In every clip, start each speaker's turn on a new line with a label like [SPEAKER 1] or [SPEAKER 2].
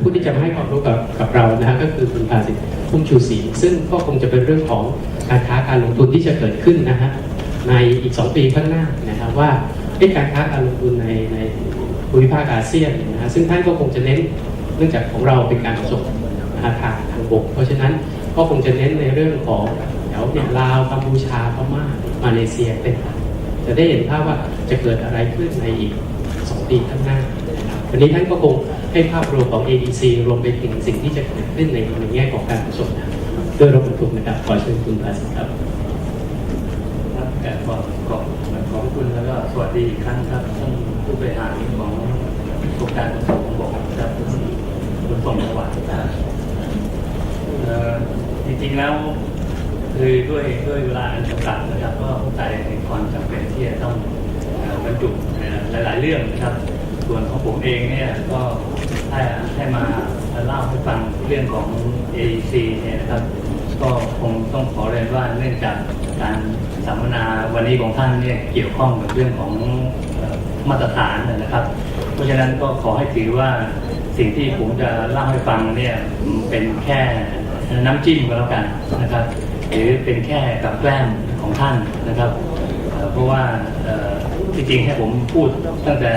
[SPEAKER 1] ผู้ที่จะมาให้ความรู้กับกับเรานะฮะก็คือคุณภาสิทธิ์พุ่มชูศรีซึ่งก็คงจะเป็นเรื่องของการค้าการลงทุนที่จะเกิดขึ้นนะฮะในอีก 2 ปีข้างหน้านะครับว่าการค้าการลงทุนในในภูมิภาคอาเซียนนะฮะซึ่งท่านก็คงจะเน้นเนื่องจากของเราเป็นการส่งนะฮะทางทางบก เพราะฉะนั้นก็คงจะเน้นในเรื่องของแถวเนี่ยลาวกัมพูชาพม่ามาเลเซียเป็นจะได้เห็นภาพว่าจะเกิดอะไรขึ้นในอีก 2 ปีข้างหน้านะครับวันนี้ท่านก็คง ให้ภาพรวมของ ADC รวมไปถึงสิ่งที่จะเกิดขึ้นในในแง่ของการขนส่งนะด้วยรถบรรทุกนะครับขอเชิญคุณภาสิครับ
[SPEAKER 2] ครับแต่ขอขอบขอบคุณแล้วก็สวัสดีอีกครั้งครับท่านผู้บริหารของโครงการขนส่งของบอกครับขนส่งจังหวัดอ่อจริงๆแล้วคือด้วยด้วยเวลาอันจำกัดนะครับก็เข้าใจในความจำเป็นที่จะต้องบรรจุหลายๆเรื่องนะครับ ส่วนของผมเองเนี่ยก็ ให้ให้มาเล่าให้ฟังเรื่องของ AEC เนี่ยนะครับก็คงต้องขอเรียนว่าเนื่องจากการสัมมนาวันนี้ของท่านเนี่ยเกี่ยวข้องกับเรื่องของมาตรฐานนะครับ เพราะฉะนั้นก็ขอให้ถือว่าสิ่งที่ผมจะเล่าให้ฟังเนี่ยเป็นแค่น้ำจิ้มก็แล้วกันนะครับ หรือเป็นแค่กับแกล้มของท่านนะครับ เพราะว่าที่จริงให้ผมพูดตั้งแต่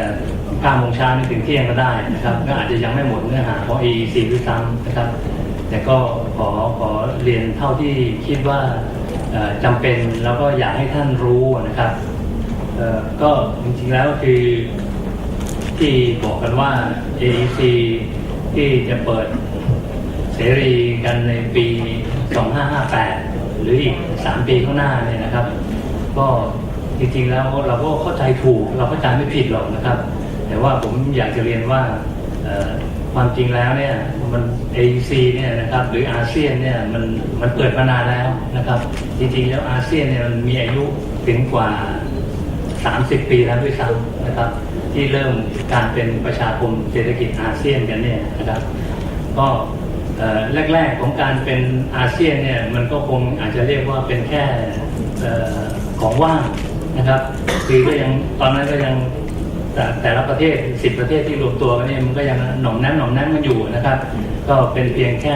[SPEAKER 2] 9โมงเช้านี่ถึงเที่ยงก็ได้นะครับก็อาจจะยังไม่หมดเนื้อหาของ AEC ด้วยซ้ำนะครับ แต่ก็ขอขอเรียนเท่าที่คิดว่าเอ่อจำเป็นแล้วก็อยากให้ท่านรู้นะครับก็จริงๆแล้วคือที่บอกกันว่า AEC ที่จะเปิดเสรีกันในปี 2558 หรืออีก 3 ปีข้างหน้าเนี่ยนะครับ ก็จริงๆแล้วเราก็เข้าใจถูก เราเข้าใจไม่ผิดหรอกนะครับ แต่ว่าผมอยากจะเรียนว่าความจริงแล้วเนี่ยมัน AEC เนี่ยนะครับหรืออาเซียนเนี่ยมันมันเปิดมานานแล้วนะครับ จริงๆ แล้วอาเซียนเนี่ยมันมีอายุถึงกว่า 30 ปีแล้วด้วยซ้ำนะครับ ที่เริ่มการเป็นประชาคมเศรษฐกิจอาเซียนกันเนี่ยนะครับ ก็แรกๆของการเป็นอาเซียนเนี่ยมันก็คงอาจจะเรียกว่าเป็นแค่ของว่างนะครับคือก็ยังตอนนั้นก็ยัง แต่แต่ละประเทศสิบประเทศที่รวมตัวกันเนี่ยมันก็ยังหน่อมแนหน่อมแนมกันอยู่นะครับ ก็เป็นเพียงแค่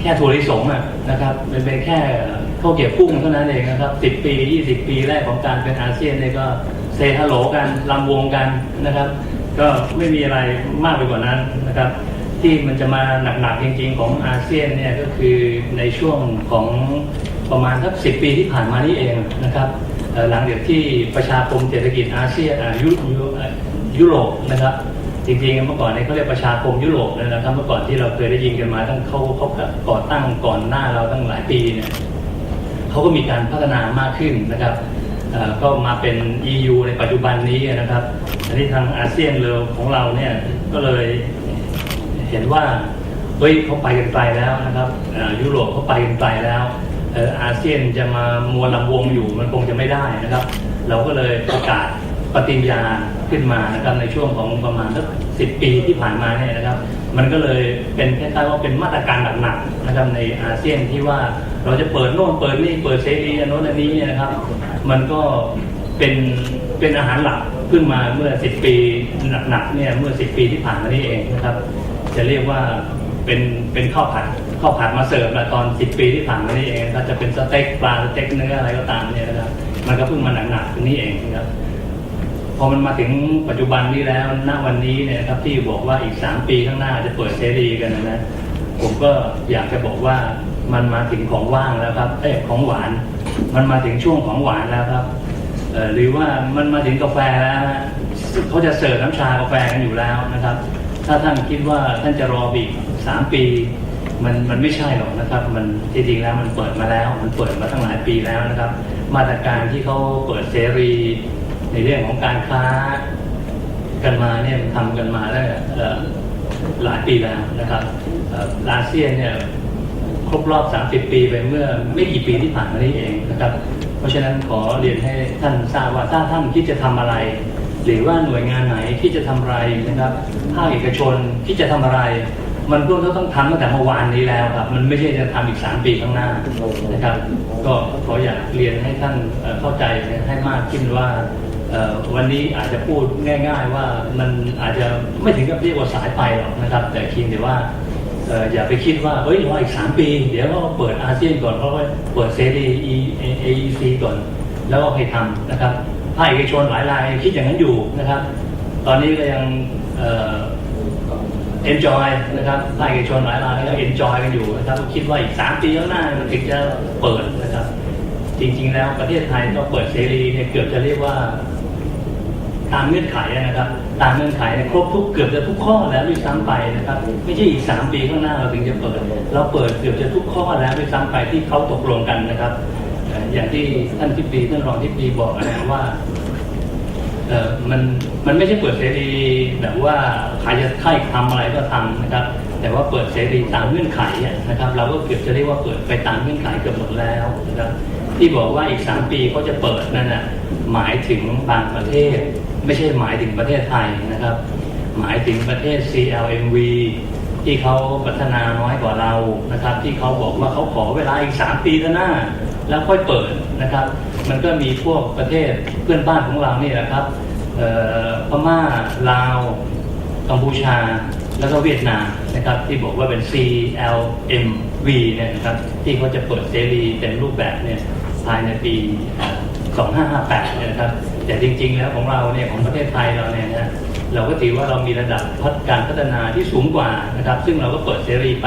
[SPEAKER 2] แค่ถั่วลิสงอะนะครับเป็นเป็นแค่ข้าวเกรียบกุ้งเท่านั้นเองนะครับสิบปียี่สิบปีแรกของการเป็นอาเซียนเนี่ยก็เซฮัลโหลกันลำวงกันนะครับ ก็ไม่มีอะไรมากไปกว่านั้นนะครับ ที่มันจะมาหนักๆจริง ๆ ของอาเซียนเนี่ยก็คือในช่วงของประมาณสักสิบปีที่ผ่านมานี่เองนะครับ หลังจากที่ประชาคมเศรษฐกิจอาเซียนยุยุยุโรปนะครับ จริงๆเมื่อก่อนเนี่ยเขาเรียกประชาคมยุโรปนะครับ เมื่อก่อนที่เราเคยได้ยินกันมาตั้งเขาเขาก่อตั้งก่อนหน้าเราตั้งหลายปีเนี่ยเขาก็มีการพัฒนามากขึ้นนะครับก็มาเป็น EU ในปัจจุบันนี้นะครับอันนี้ทางอาเซียนเราของเราเนี่ยก็เลยเห็นว่าเฮ้ยเขาไปกันไกลแล้วนะครับยุโรปเขาไปกันไกลแล้ว อ่ออาเซียนจะมามัวลำวงอยู่มันคงจะไม่ได้นะครับ เราก็เลยประกาศปฏิญญาขึ้นมานะครับในช่วงของประมาณสักสิปีที่ผ่านมาเนี่ยนะครับ มันก็เลยเป็นคล้ายๆว่าเป็นมาตรการหนักๆนะครับในอาเซียนที่ว่าเราจะเปิดโน่นเปิดนี่เปิดเสรีอันโน้นอันนี้เนี่ยนะครับ มันก็เป็นเป็นอาหารหลักขึ้นมาเมื่อสิปีหนักๆเนี่ยเมื่อสิปีที่ผ่านมานี่เองนะครับ จะเรียกว่าเป็นเป็นข้าวผัด ข้าวผัดมาเสิร์ฟมาตอนสิปีที่ผ่านมานี่เองนะครับจะเป็นสเต็กปลาสเต็กเนื้ออะไรก็ตามเนี่ยนะครับมันก็เพิ่งมาหนักๆตรงนี้เองนะครับพอมันมาถึงปัจจุบันนี้แล้วณวันนี้เนี่ยครับที่บอกว่าอีกสามปีข้างหน้าจะเปิดเสรีกันนะนะผมก็อยากจะบอกว่ามันมาถึงของว่างแล้วครับเอ้ของหวาน มันมาถึงช่วงของหวานแล้วครับหรือว่ามันมาถึงกาแฟแล้วเขาจะเสิร์ฟน้ำชากาแฟกันอยู่แล้วนะครับ ถ้าท่านคิดว่าท่านจะรออีกสามปี มันมันไม่ใช่หรอกนะครับ มันจริงๆแล้วมันเปิดมาแล้ว มันเปิดมาตั้งหลายปีแล้วนะครับ มาตรการที่เขาเปิดเสรีในเรื่องของการค้ากันมาเนี่ยมันทำกันมาได้หลายปีแล้วนะครับอาเซียนเนี่ยครบรอบ 30 ปีไปเมื่อไม่กี่ปีที่ผ่านมานี้เองนะครับ เพราะฉะนั้นขอเรียนให้ท่านทราบว่าถ้าท่านคิดจะทำอะไร หรือว่าหน่วยงานไหนที่จะทำอะไรนะครับ ภาคเอกชนที่จะทำอะไร มันก็ต้องทำตั้งแต่เมื่อวานนี้แล้วครับ มันไม่ใช่จะทำอีก3ปีข้างหน้านะครับ ก็ขออยากเรียนให้ท่านเข้าใจให้มากขึ้นว่าเอ่อวันนี้อาจจะพูดง่าย ๆ ว่ามันอาจจะไม่ถึงกับเรียกว่าสายไปหรอกนะครับ แต่เพียงแต่ว่าอย่าไปคิดว่าเอ้ยรออีกสามปี เดี๋ยวเราเปิดอาเซียนก่อนเพราะว่าเปิดเซรี AEC ก่อน แล้วก็ให้ทำนะครับภาคเอกชนหลายรายคิดอย่างนั้นอยู่นะครับ ตอนนี้ก็ยังเ enjoy นะครับภาคเอกชนหลายรายก็ enjoy กันอยู่นะครับคิดว่าอีกสามปีข้างหน้ามันถึงจะเปิดนะครับ จริง ๆ แล้วประเทศไทยก็เปิดเสรีเนี่ยเกือบจะเรียกว่า ตามเงื่อนไขนะครับ ตามเงื่อนไขเนี่ยครบทุกเกือบจะทุกข้อแล้วด้วยซ้ำไปนะครับ ไม่ใช่อีกสามปีข้างหน้าเราถึงจะเปิด เราเปิดเกือบจะทุกข้อแล้วด้วยซ้ำไปที่เขาตกลงกันนะครับ อย่างที่ท่านทิบดีท่านรองทิบดีบอกนะว่าเออมันมันไม่ใช่เปิดเสรีแบบว่า ครจะใครทำอะไรก็ทำนะครับ แต่ว่าเปิดเสรีตามเงื่อนไขนะครับ เราก็เกือบจะเรียกว่าเปิดไปตามเงื่อนไขเกือบหมดแล้วนะครับที่บอกว่าอีกสามปีเขาจะเปิดนั่นน่ะหมายถึงบางประเทศ ไม่ใช่หมายถึงประเทศไทยนะครับ หมายถึงประเทศ CLMV ที่เขาพัฒนาน้อยกว่าเรานะครับ ที่เขาบอกว่าเขาขอเวลาอีกสามปีเท่านั้นแล้วค่อยเปิดนะครับ มันก็มีพวกประเทศเพื่อนบ้านของเรานี่แหละครับเอ่อพม่าลาว กัมพูชา แล้วก็เวียดนามนะครับ ที่บอกว่าเป็น CLMV เนี่ยนะครับ ที่เขาจะเปิดเสรีเต็มรูปแบบเนี่ยภายในปี 2558เนี่ยนะครับ แต่จริง ๆ แล้วของเราเนี่ยของประเทศไทยเราเนี่ยนะเราก็ถือว่าเรามีระดับพัฒการพัฒนาที่สูงกว่านะครับ ซึ่งเราก็เปิดเสรีไป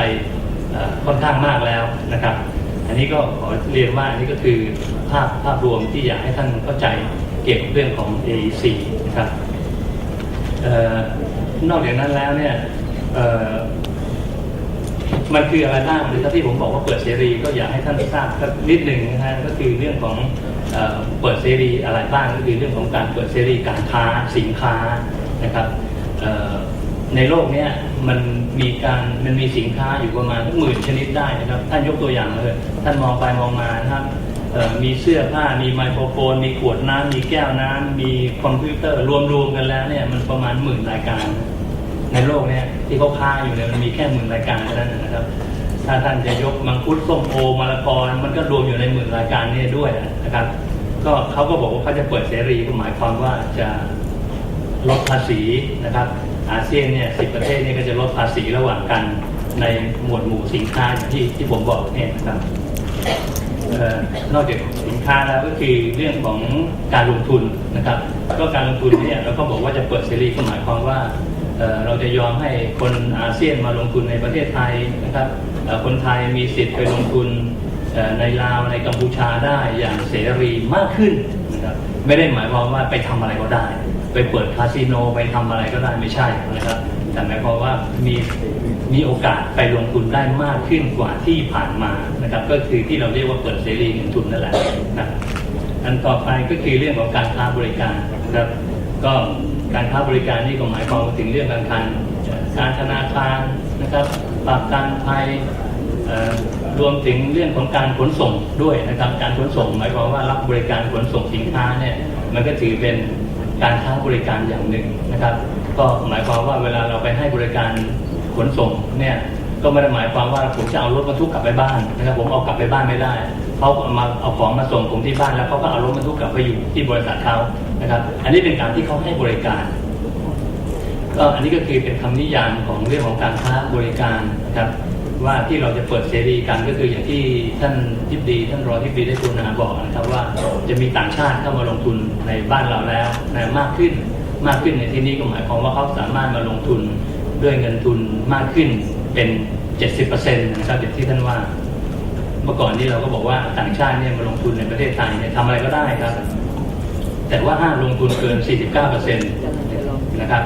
[SPEAKER 2] ค่อนข้างมากแล้วนะครับ อันนี้ก็ขอเรียนว่าอันนี้ก็คือภาพภาพรวมที่อยากให้ท่านเข้าใจเกี่ยวกับเรื่องของ AEC นะครับ นอกจากนั้นแล้วเนี่ยมันคืออะไรบ้างหรือถ้าที่ผมบอกว่าเปิดเสรีก็อยากให้ท่านทราบนิดหนึ่งนะฮะก็คือเรื่องของเออเปิดเสรีอะไรบ้างก็คือเรื่องของการเปิดเสรีการค้าสินค้านะครับในโลกเนี้ยมันมีการมันมีสินค้าอยู่ประมาณทั้งหมื่นชนิดได้นะครับ ท่านยกตัวอย่างเลยท่านมองไปมองมานะครับ มีเสื้อผ้า มีไมโครโฟน มีขวดน้ำมีแก้วน้ำมีคอมพิวเตอร์รวมๆกันแล้วเนี่ยมันประมาณหมื่นรายการ ในโลกเนี่ยที่เขาค้าอยู่เนี่ยมันมีแค่หมื่นรายการเท่านั้นนะครับ ถ้าท่านจะยกมังคุดส้มโอมะละกอมันก็รวมอยู่ในหมื่นรายการนี่ด้วยนะครับ ก็เขาก็บอกว่าเขาจะเปิดเสรีก็หมายความว่าจะลดภาษีนะครับ อาเซียนเนี่ยสิประเทศเนี่ยก็จะลดภาษีระหว่างกันในหมวดหมู่สินค้าอย่างที่ที่ผมบอกเนี่ยนะครับ นอกจากสินค้าแล้วก็คือเรื่องของการลงทุนนะครับก็การลงทุนเนี่ยเราก็บอกว่าจะเปิดเสรีก็หมายความว่าเราจะยอมให้คนอาเซียนมาลงทุนในประเทศไทยนะครับคนไทยมีสิทธิ์ไปลงทุนในลาวในกัมพูชาได้อย่างเสรีมากขึ้นนะครับไม่ได้หมายความว่าไปทำอะไรก็ได้ ไปเปิดคาสิโนไปทำอะไรก็ได้ไม่ใช่นะครับ แต่หมายความว่ามีมีโอกาสไปลงทุนได้มากขึ้นกว่าที่ผ่านมานะครับ ก็คือที่เราเรียกว่าเปิดเสรีเงินทุนนั่นแหละนะอันต่อไปก็คือเรื่องของการค้าบริการนะครับ ก็การค้าบริการนี่ก็หมายความถึงเรื่องการคันการธนาคารนะครับประกันภัยรวมถึงเรื่องของการขนส่งด้วยนะครับ การขนส่ง หมายความว่ารับบริการขนส่งสินค้าเนี่ยมันก็ถือเป็น การค้าบริการอย่างหนึ่งนะครับ ก็หมายความว่าเวลาเราไปให้บริการขนส่งเนี่ยก็ไม่ได้หมายความว่าผมจะเอารถบรรทุกกลับไปบ้านนะครับ ผมเอากลับไปบ้านไม่ได้เขาเอามาเอาของมาส่งผมที่บ้านแล้วเขาก็เอารถบรรทุกกลับไปอยู่ที่บริษัทเขานะครับ อันนี้เป็นการที่เขาให้บริการ ก็อันนี้ก็คือเป็นคำนิยามของเรื่องของการค้าบริการนะครับ ว่าที่เราจะเปิดเสรีกันก็คืออย่างที่ท่านทิบดี ท่านรองทิบดีได้กรุณาบอกนะครับว่าจะมีต่างชาติเข้ามาลงทุนในบ้านเราแล้วนะมากขึ้นมากขึ้นในที่นี้ก็หมายความว่าเขาสามารถมาลงทุนด้วยเงินทุนมากขึ้นเป็น 70%นะครับอย่างที่ท่านว่า เมื่อก่อนนี้เราก็บอกว่าต่างชาติเนี่ยมาลงทุนในประเทศไทยเนี่ยทำอะไรก็ได้ครับ แต่ว่าห้ามลงทุนเกิน 49%นะครับ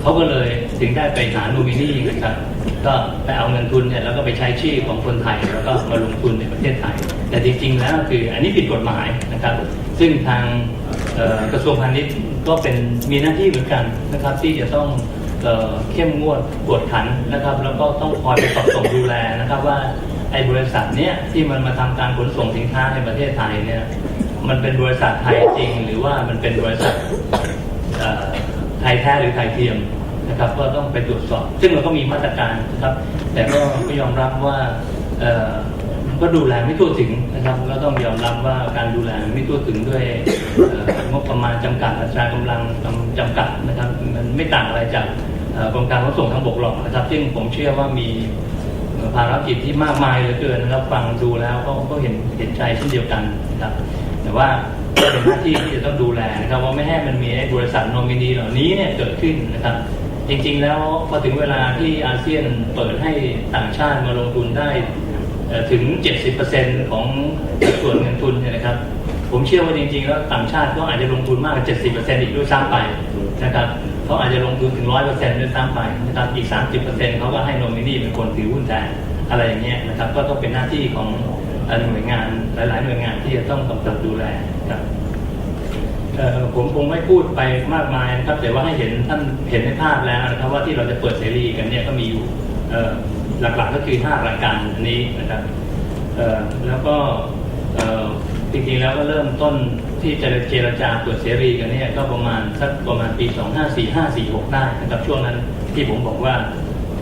[SPEAKER 2] เขาก็เลยถึงได้ไปหาโนมินีนะครับ ก็ไปเอาเงินทุนเนี่ยแล้วก็ไปใช้ชื่อของคนไทย แล้วก็มาลงทุนในประเทศไทย แต่จริงๆแล้วคืออันนี้ผิดกฎหมายนะครับ ซึ่งทางกระทรวงพาณิชย์ก็เป็นมีหน้าที่เหมือนกันนะครับ ที่จะต้องเออเข้มงวดกวดขันนะครับ แล้วก็ต้องคอยไปสอดส่องดูแลนะครับว่าไอ้บริษัทเนี้ยที่มันมาทำการขนส่งสินค้าในประเทศไทยเนี่ยมันเป็นบริษัทไทยจริง หรือว่ามันเป็นบริษัทไทยแท้หรือไทยเทียม นะครับก็ต้องไปตรวจสอบ ซึ่งเราก็มีมาตรการนะครับ แต่ก็ก็ยอมรับว่าก็ดูแลไม่ทั่วถึงนะครับก็ต้องยอมรับว่าการดูแลไม่ทั่วถึงด้วยงบประมาณจำกัดอัตรากำลังจำกัดนะครับมันไม่ต่างอะไรจากกรมการขนส่งทางบกหรอกนะครับ ซึ่งผมเชื่อว่ามีภารกิจที่มากมายเหลือเกินนะครับฟังดูแล้วก็ก็เห็นเห็นใจเช่นเดียวกันนะครับ แต่ว่าเป็นหน้าที่ที่จะต้องดูแลนะครับว่าไม่ให้มันมีบริษัทโนมินีเหล่านี้เนี่ยเกิดขึ้นนะครับ จริงๆ แล้วพอถึงเวลาที่อาเซียนเปิดให้ต่างชาติมาลงทุนได้เอ่อถึง 70%ของส่วนเงินทุนเนี่ยนะครับ ผมเชื่อว่าจริงๆ แล้วต่างชาติก็อาจจะลงทุนมากกว่า 70%อีกด้วยซ้ำไปนะครับเขาอาจจะลงทุนถึง 100%ด้วยซ้ำไปนะครับอีก 30%เขาก็ให้โนมินีเป็นคนถือหุ้นแทนอะไรอย่างเงี้ยนะครับ ก็ต้องเป็นหน้าที่ของหน่วยงานหลาย ๆ หน่วยงานที่จะต้องกำกับดูแลครับ ผมคงไม่พูดไปมากมายนะครับ แต่ว่าให้เห็นท่านเห็นในภาพแล้วนะครับ ว่าที่เราจะเปิดเสรีกันเนี่ยก็มีอยู่หลักๆก็คือ5รายกการอันนี้นะครับแล้วก็จริงๆแล้วก็เริ่มต้นที่จะเจรจาเปิดเสรีกันเนี่ยก็ประมาณสักประมาณปี 254546ได้นะครับช่วงนั้นที่ผมบอกว่า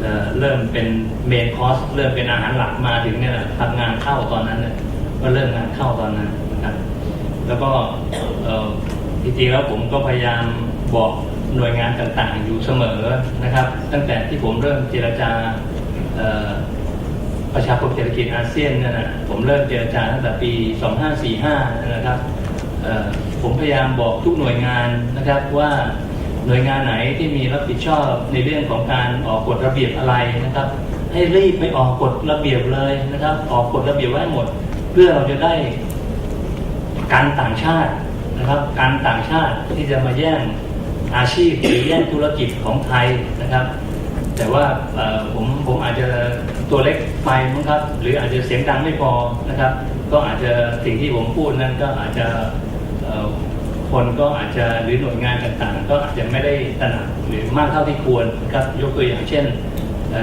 [SPEAKER 2] เเริ่มเป็นเมนคอร์สเริ่มเป็นอาหารหลักมาถึงเนี่ยทำงานเข้าตอนนั้นก็เริ่มงานเข้าตอนนั้นนะครับแล้วก็ จริงๆแล้วผมก็พยายามบอกหน่วยงานต่างๆ อยู่เสมอนะครับ ตั้งแต่ที่ผมเริ่มเจรจาประชาคมเศรษฐกิจอาเซียนนั่นนะผมเริ่มเจรจาตั้งแต่ปี 2545 นะครับผมพยายามบอกทุกหน่วยงานนะครับว่าหน่วยงานไหนที่มีรับผิดชอบในเรื่องของการออกกฎระเบียบอะไรนะครับ ให้รีบไปออกกฎระเบียบเลยนะครับ ออกกฎระเบียบไว้ให้หมด เพื่อเราจะได้การต่างชาติ นะครับ การต่างชาติที่จะมาแย่งอาชีพหรือแย่งธุรกิจของไทยนะครับ แต่ว่าผมผมอาจจะตัวเล็กไปมั้งครับ หรืออาจจะเสียงดังไม่พอนะครับ ก็อาจจะสิ่งที่ผมพูดนั้นก็อาจจะคนก็อาจจะหรือหน่วยงานต่างๆ ก็อาจจะไม่ได้ตระหนักหรือมากเท่าที่ควรนะครับยกตัวอย่างเช่น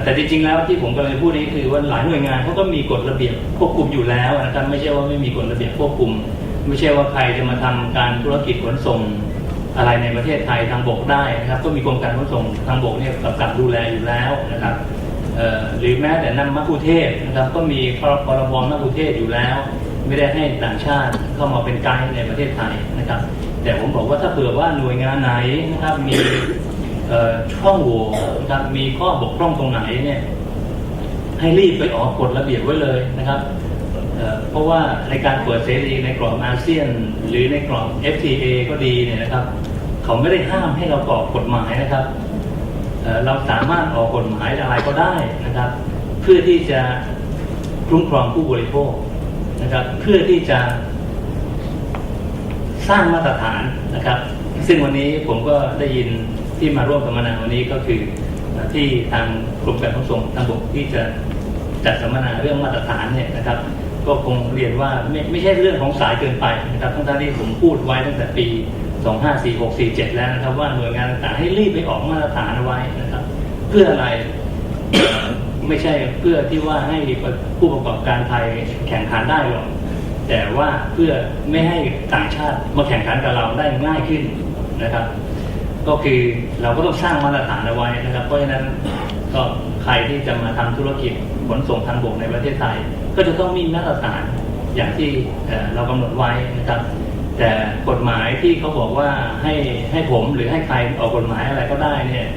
[SPEAKER 2] แต่จริงๆแล้วที่ผมกำลังพูดนี้คือว่าหลายหน่วยงานเขาก็มีกฎระเบียบควบคุมอยู่แล้วนะครับไม่ใช่ว่าไม่มีกฎระเบียบควบคุม ไม่ใช่ว่าใครจะมาทำการธุรกิจขนส่งอะไรในประเทศไทยทางบกได้นะครับ ก็มีกรมการขนส่งทางบกเนี่ยกำกับดูแลอยู่แล้วนะครับหรือแม้แต่นำมัคคุเทศก์นะครับ ก็มีพรพรบมัคคุเทศก์อยู่แล้ว ไม่ได้ให้ต่างชาติเข้ามาเป็นไกด์ในประเทศไทยนะครับ แต่ผมบอกว่าถ้าเผื่อว่าหน่วยงานไหนนะครับมีช่องโหว่นะครับมีข้อบกพร่องตรงไหนเนี่ยให้รีบไปออกกฎระเบียบไว้เลยนะครับ เพราะว่าในการเปิดเสรีในกรอบอาเซียน หรือในกรอบ FTA ก็ดีเนี่ยนะครับเขาไม่ได้ห้ามให้เรากรอบกฎหมายนะครับเเราสามารถออกกฎหมายอะไรก็ได้นะครับ เพื่อที่จะคุ้มครองผู้บริโภคนะครับ เพื่อที่จะสร้างมาตรฐานนะครับ ซึ่งวันนี้ผมก็ได้ยินที่มาร่วมสัมมนาวันนี้ก็คือเอ่อที่ทางกรมการขนส่งทางบกที่จะจัดสัมมนาเรื่องมาตรฐานเนี่ยนะครับ ก็คงเรียนว่าไม่ไม่ใช่เรื่องของสายเกินไปนะครับทั้งๆที่ผมพูดไว้ตั้งแต่ปี 254647 แล้วนะครับ ว่าหน่วยงานต่างๆให้รีบไปออกมาตรฐานไว้นะครับ เพื่ออะไรไม่ใช่เพื่อที่ว่าให้ผู้ประกอบการไทยแข่งขันได้หรอกแต่ว่าเพื่อไม่ให้ต่างชาติมาแข่งขันกับเราได้ง่ายขึ้นนะครับ ก็คือเราก็ต้องสร้างมาตรฐานเอาไว้นะครับ เพราะฉะนั้นก็ใครที่จะมาทำธุรกิจขนส่งทางบกในประเทศไทย ก็จะต้องมีมาตรฐานอย่างที่เรากำหนดไว้นะครับ แต่กฎหมายที่เขาบอกว่าให้ให้ผมหรือให้ใครออกกฎหมายอะไรก็ได้เนี่ย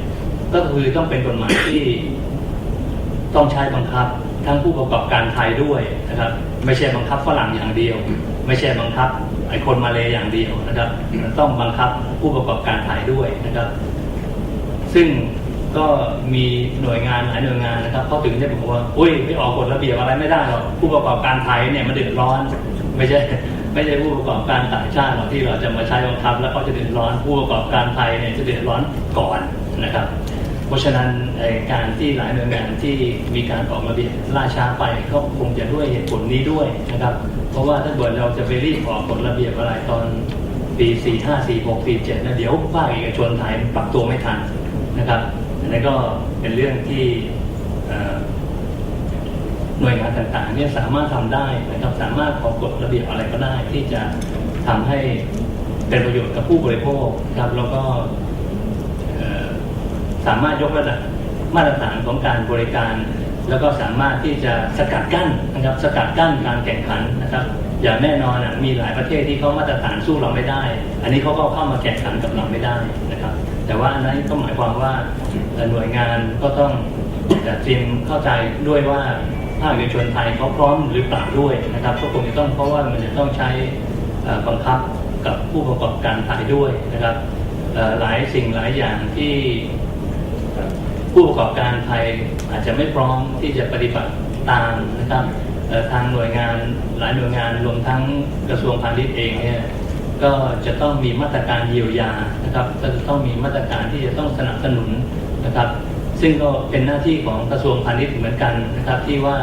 [SPEAKER 2] ก็คือต้องเป็นกฎหมายที่ต้องใช้บังคับทั้งผู้ประกอบการไทยด้วยนะครับ ไม่ใช่บังคับฝรั่งอย่างเดียว ไม่ใช่บังคับไอ้คนมาเลยอย่างเดียวนะครับ ต้องบังคับผู้ประกอบการไทยด้วยนะครับ ซึ่ง ก็มีหน่วยงานหลายหน่วยงานนะครับเขาถึงได้บอกว่าอุ้ยไม่ออกกฎระเบียบอะไรไม่ได้หรอกผู้ประกอบการไทยเนี่ยมันเดือดร้อน ไม่ใช่ไม่ใช่ผู้ประกอบการต่างชาติหรอกที่เราจะมาใช้บังคับ แล้วก็จะเดือดร้อนผู้ประกอบการไทยเนี่ยจะเดือดร้อนก่อนนะครับ เพราะฉะนั้นการที่หลายหน่วยงานที่มีการออกระเบียบล่าช้าไปก็คงจะด้วยเหตุผลนี้ด้วยนะครับ เพราะว่าถ้าเกิดเราจะไปรีบออกกฎระเบียบอะไรตอนปี 4 5 4 6 4 7นะเดี๋ยวภาคเอกชนไทยปรับตัวไม่ทันนะครับ อันนี้ก็เป็นเรื่องที่หน่วยงานต่างๆเนี่ยสามารถทำได้นะครับสามารถออกกฎระเบียบอะไรก็ได้ ที่จะทำให้เป็นประโยชน์กับผู้บริโภคครับแล้วก็สามารถยกระดับมาตรฐานของการบริการ แล้วก็สามารถที่จะสกัดกั้นนะครับ สกัดกั้นการแข่งขันนะครับ อย่างแน่นอนอะมีหลายประเทศที่เขามาตรฐานสู้เราไม่ได้ อันนี้เขาก็เข้ามาแข่งขันกับเราไม่ได้นะครับ แต่ว่าอันนั้นก็หมายความว่า หน่วยงานก็ต้องจะเตรียมเข้าใจด้วยว่าภาคเอกชนไทยเขาพร้อมหรือเปล่าด้วยนะครับก็คงจะต้องเพราะว่ามันจะต้องใช้บังคับกับผู้ประกอบการไทยด้วยนะครับหลายสิ่งหลายอย่างที่ผู้ประกอบการไทยอาจจะไม่พร้อมที่จะปฏิบัติตามนะครับทางหน่วยงานหลายหน่วยงานรวมทั้งกระทรวงพาณิชย์เองเนี่ยก็จะต้องมีมาตรการเยียวยานะครับจะต้องมีมาตรการที่จะต้องสนับสนุน นะครับ ซึ่งก็เป็นหน้าที่ของกระทรวงพาณิชย์เหมือนกันนะครับ ที่ว่า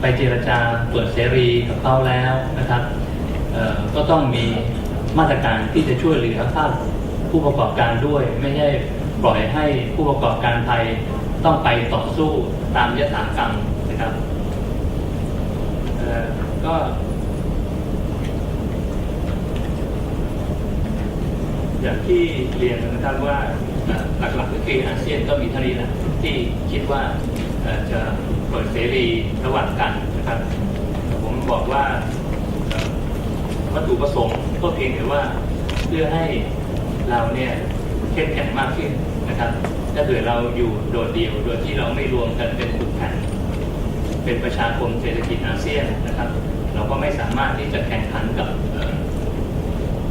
[SPEAKER 2] ไปเจรจาเปิดเสรีกับเขาแล้วนะครับก็ต้องมีมาตรการที่จะช่วยเหลือภาคผู้ประกอบการด้วย ไม่ใช่ปล่อยให้ผู้ประกอบการไทยต้องไปต่อสู้ตามยถากรรมนะครับก็อย่างที่เรียนนะครับว่า หลักๆก็คืออาเซียนก็มีเท่านี้นะที่คิดว่าจะเปิดเสรีระหว่างกันนะครับ ผมบอกว่าวัตถุประสงค์ก็เพียงแต่ว่าเพื่อให้เราเนี่ยเข้มแข็งมากขึ้นนะครับ ถ้าเกิดเราอยู่โดดเดี่ยวโดยที่เราไม่รวมกันเป็นกลุ่มแข่งเป็นประชาคมเศรษฐกิจอาเซียนนะครับ เราก็ไม่สามารถที่จะแข่งขันกับ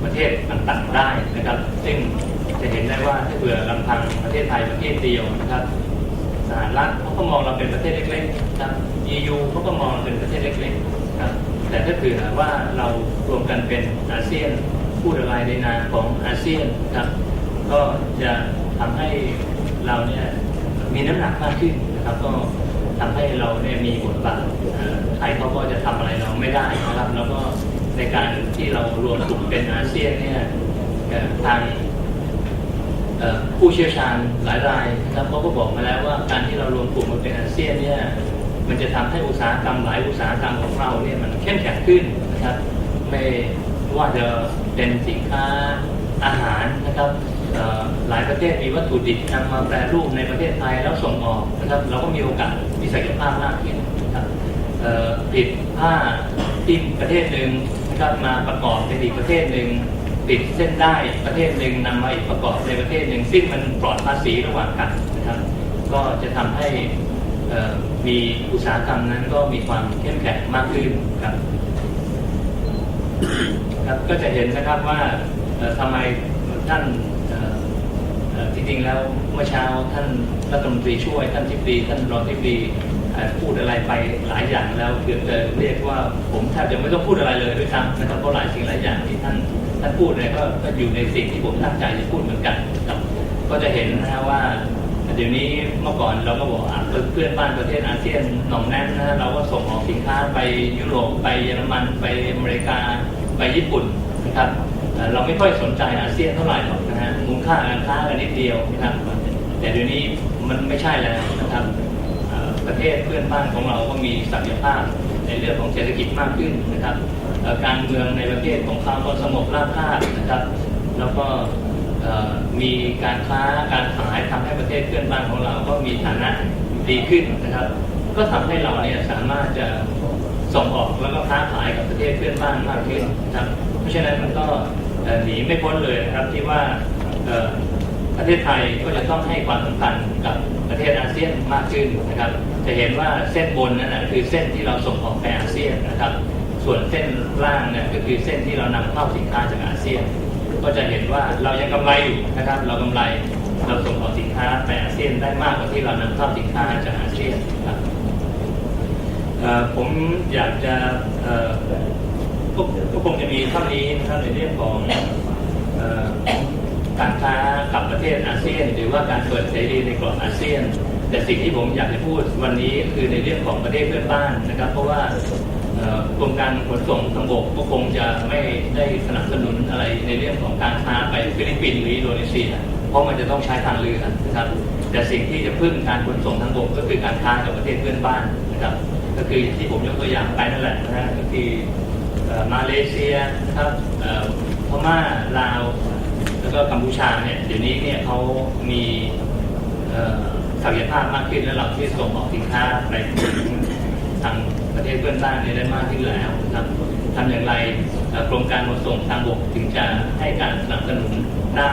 [SPEAKER 2] ประเทศต่างๆได้นะครับ ซึ่ง จะเห็นได้ว่าถ้าเผื่อลำพังประเทศไทยประเทศเดียวนะครับสหรัฐเขาก็มองเราเป็นประเทศเล็กๆนะครับ EU เขาก็มองเราเป็นประเทศเล็กๆครับแต่ถ้าเผื่อว่าเรารวมกันเป็นอาเซียนพูดอะไรในนามของอาเซียนนะครับ ก็จะทำให้เราเนี่ยมีน้ำหนักมากขึ้นนะครับ ก็ทำให้เราเนี่ยมีบทบาทใครเขาก็จะทำอะไรเราไม่ได้นะครับ แล้วก็ในการที่เรารวมกลุ่มเป็นอาเซียนเนี่ยทาง ผู้เชี่ยวชาญหลายรายนะครับเขาก็บอกมาแล้วว่าการที่เรารวมกลุ่มมาเป็นอาเซียนเนี่ยมันจะทำให้อุตสาหกรรมหลายอุตสาหกรรมของเราเนี่ยมันเข้มแข็งขึ้นนะครับไม่ว่าจะเป็นสินค้าอาหารนะครับหลายประเทศมีวัตถุดิบนำมาแปรรูปในประเทศไทยแล้วส่งออกนะครับเราก็มีโอกาสมีศักยภาพมากขึ้นนะครับผลิตผ้าที่ประเทศหนึ่งนะครับมาประกอบในอีกประเทศหนึ่ง ติดเส้นได้ประเทศหนึ่งนำมาอีกประกอบในประเทศหนึ่งซึ่งมันปลอดภาษีระหว่างกันนะครับ ก็จะทำให้มีอุตสาหกรรมนั้นก็มีความเข้มแข็งมากขึ้นครับครับก็จะเห็นนะครับว่าเอ่อทำไมท่านเอ่จริงๆแล้วเมื่อเช้าท่านรัฐมนตรีช่วย ท่านทิบดีท่านรองทิบดีพูดอะไรไปหลายอย่างแล้วเกือบจะเรียกว่าผมแทบจะไม่ต้องพูดอะไรเลยด้วยซ้ำนะครับเพราะหลายสิ่งหลายอย่างที่ท่าน ท่านพูดเนี่ยก็ก็อยู่ในสิ่งที่ผมตั้งใจจะพูดเหมือนกันครับก็จะเห็นนะฮะว่าเดี๋ยวนี้เมื่อก่อนเราก็บอกเพื่อนบ้านประเทศอาเซียนหน่องแน่นนะฮะเราก็ส่งออกสินค้าไปยุโรปไปเยอรมันไปอเมริกาไปญี่ปุ่นนะครับเราไม่ค่อยสนใจอาเซียนเท่าไหร่หรอกนะฮะมูลค่าการค้ากันนิดเดียวนะครับแต่เดี๋ยวนี้มันไม่ใช่แล้วนะครับประเทศเพื่อนบ้านของเราก็มีศักยภาพในเรื่องของเศรษฐกิจมากขึ้นนะครับ การเมืองในประเทศของเขาก็สงบราบคาบนะครับ แล้วก็มีการค้าการขายทำให้ประเทศเพื่อนบ้านของเรา ก็มีฐานะดีขึ้นนะครับ ก็ทำให้เราเนี่ยสามารถจะส่งออกแล้วก็ค้าขายกับประเทศเพื่อนบ้านมากขึ้นนะครับ เพราะฉะนั้นมันก็หนีไม่พ้นเลยนะครับที่ว่าประเทศไทยก็จะต้องให้ความสำคัญกับประเทศอาเซียนมากขึ้นนะครับ จะเห็นว่าเส้นบนนั่นนะคือเส้นที่เราส่งออกไปอาเซียนนะครับ ส่วนเส้นล่างเนี่ยก็คือเส้นที่เรานำเข้าสินค้าจากอาเซียน ก็จะเห็นว่าเรายังกำไรอยู่นะครับ เรากำไรเราส่งออกสินค้าไปอาเซียนได้มากกว่าที่เรานำเข้าสินค้าจากอาเซียนครับผมอยากจะก็คงจะมีเท่านี้นะครับในเรื่องของการค้ากับประเทศอาเซียน หรือว่าการเปิดเสรีในกรอบอาเซียน แต่สิ่งที่ผมอยากจะพูดวันนี้คือในเรื่องของประเทศเพื่อนบ้านนะครับ เพราะว่า กรมการขนส่งทางบกก็คงจะไม่ได้สนับสนุนอะไรในเรื่องของการค้าไปฟิลิปปินส์หรืออินโดนีเซีย เพราะมันจะต้องใช้ทางเรือนะครับ แต่สิ่งที่จะพึ่งการขนส่งทางบกก็คือการค้ากับประเทศเพื่อนบ้านนะครับ ก็คือที่ผมยกตัวอย่างไปนั่นแหละนะฮะก็คือมาเลเซียนะครับพม่าลาว แล้วก็กัมพูชาเนี่ยเดี๋ยวนี้เนี่ยเขามีศักยภาพมากขึ้นและเราที่ส่งออกสินค้าไปทาง ประเทศเพื่อนบ้านได้มากขึ้นแล้วครับทำอย่างไรโครงการขนส่งทางบกถึงจะให้การสนับสนุนได้